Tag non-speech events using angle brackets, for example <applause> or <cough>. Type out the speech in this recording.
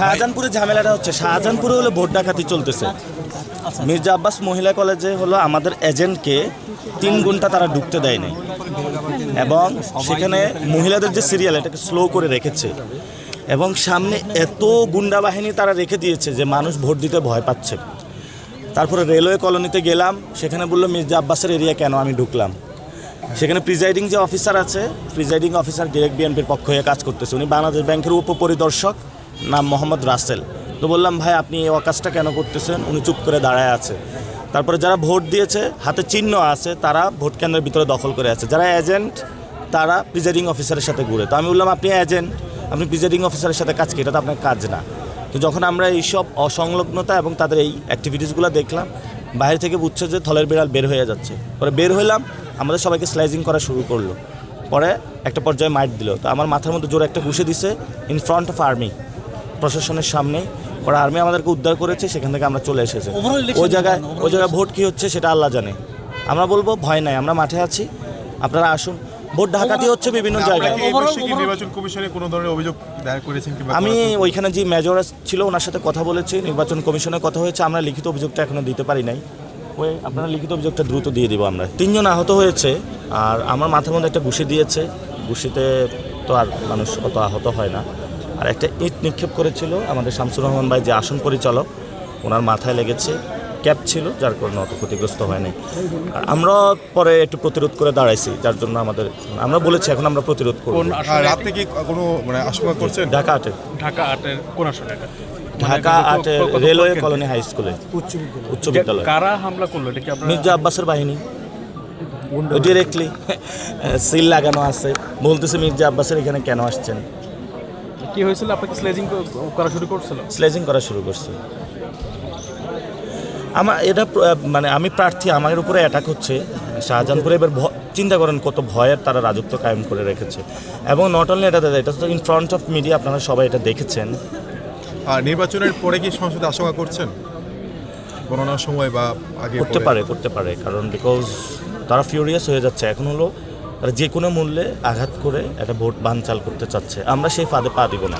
শাহজাহানপুরে ঝামেলাটা হচ্ছে, শাহজাহানপুরে হলো ভোট ডাকাতি চলতেছে। মির্জা আব্বাস মহিলা কলেজে হলো আমাদের এজেন্টকে তিন ঘণ্টা তারা ঢুকতে দেয়নি এবং সেখানে মহিলাদের যে সিরিয়াল এটাকে স্লো করে রেখেছে। এবং সামনে এত গুন্ডা বাহিনী তারা রেখে দিয়েছে যে মানুষ ভোট দিতে ভয় পাচ্ছে। তারপরে রেলওয়ে কলোনিতে গেলাম, সেখানে বলল, মির্জা আব্বাসের এরিয়া কেন আমি ঢুকলাম? সেখানে প্রিজাইডিং যে অফিসার আছে প্রিজাইডিং অফিসার ডিরেক্ট বিএনপির পক্ষ হয়ে কাজ করতেছে। উনি বাংলাদেশ ব্যাংকের উপপরিদর্শক। নাম মোহাম্মদ রাসেল। তো বললাম, ভাই, আপনি এই অকাজটা কেন করতেছেন? উনি চুপ করে দাঁড়ায় আছে। তারপরে যারা ভোট দিয়েছে, হাতে চিহ্ন আছে, তারা ভোট কেন্দ্রের ভিতরে দখল করে আছে। যারা এজেন্ট, তারা প্রিজাইডিং অফিসারের সাথে ঘুরে। তো আমি বললাম, আপনি এজেন্ট, আপনি প্রিজাইডিং অফিসারের সাথে কাজ কি এটা তো আপনার কাজ না। তো যখন আমরা এইসব অসংলগ্নতা এবং তাদের এই অ্যাক্টিভিটিসগুলো দেখলাম, বাইরে থেকে বুঝছে যে থলের বিড়াল বের হয়ে যাচ্ছে। পরে বের হইলাম, আমাদের সবাইকে স্লাইজিং করা শুরু করল। পরে একটা পর্যায়ে মাইট দিল। তো আমার মাথার মধ্যে জোরে একটা ঘুষে দিছে ইন ফ্রন্ট অফ আর্মি প্রশাসনের সামনে পরে আর্মি আমাদেরকে উদ্ধার করেছে সেখান থেকে আমরা চলে এসেছি। ওই জায়গায় ওই জায়গায় ভোট কী হচ্ছে সেটা আল্লাহ জানে। আমরা বলব ভয় নাই আমরা মাঠে আছি। আপনারা আসুন। ভোট ঢাকাতে হচ্ছে বিভিন্ন জায়গায়। নির্বাচন কমিশনে কোনো ধরনের অভিযোগ দায়ের করেছেন আমি ওইখানে যে মেজর ছিল ওনার সাথে কথা বলেছি। নির্বাচন কমিশনে কথা হয়েছে আমরা লিখিত অভিযোগটা এখনও দিতে পারি নাই। ওই আপনারা লিখিত অভিযোগটা দ্রুত দিয়ে দিব আমরা। তিনজন আহত হয়েছে আর আমার মাথার মধ্যে একটা ঘুষি দিয়েছে। ঘুষিতে তো আর মানুষ অত আহত হয় না। আর একটা ইট নিক্ষেপ করেছিল আমাদের শামসুর রহমান ভাই যে আসন পরিচালক ওনার মাথায় লেগেছে ক্যাপ ছিল যার কারণে অত ক্ষতিগ্রস্ত হয়নি আর আমরা পরে একটু প্রতিরোধ করে দাঁড়াইছি যার জন্য আমাদের আমরা বলেছি এখন আমরা প্রতিরোধ করব। কি কোনো মানে আশঙ্কা করছেন? ঢাকা আটে ঢাকা আটের কোন আসনে? ঢাকা আটে কত- কত- রেলওয়ে কলোনি হাই স্কুলে উচ্চ বিদ্যালয়। কারা হামলা করল? এটা কি আপনারা মির্জা আব্বাসের বাহিনী। ডিরেক্টলি <laughs> সিল লাগানো আছে। বলতেছে মির্জা আব্বাসের এখানে কেন আসছেন? কি হয়েছিল? আপনাকে স্লেজিং করা শুরু করছিল? স্লেজিং করা শুরু করছে। আমার এটা মানে আমি প্রার্থী আমার উপরে অ্যাটাক হচ্ছে। শাহজাহানপুরে এবার চিন্তা করেন কত ভয়ের তারা রাজত্ব কায়েম করে রেখেছে। এবং নট অনলি এটা দাদা এটা তো ইন ফ্রন্ট অফ মিডিয়া আপনারা সবাই এটা দেখেছেন। আর নির্বাচনের পরে কি সংসদে আশঙ্কা করছেন? গণনার সময় বা আগে করতে পারে? করতে পারে। কারণ বিকজ তারা ফিউরিয়াস হয়ে যাচ্ছে। এখন হলো তারা যে কোনো মূল্যে আঘাত করে একটা ভোট বানচাল করতে চাচ্ছে। আমরা সেই ফাঁদে পা দিব না।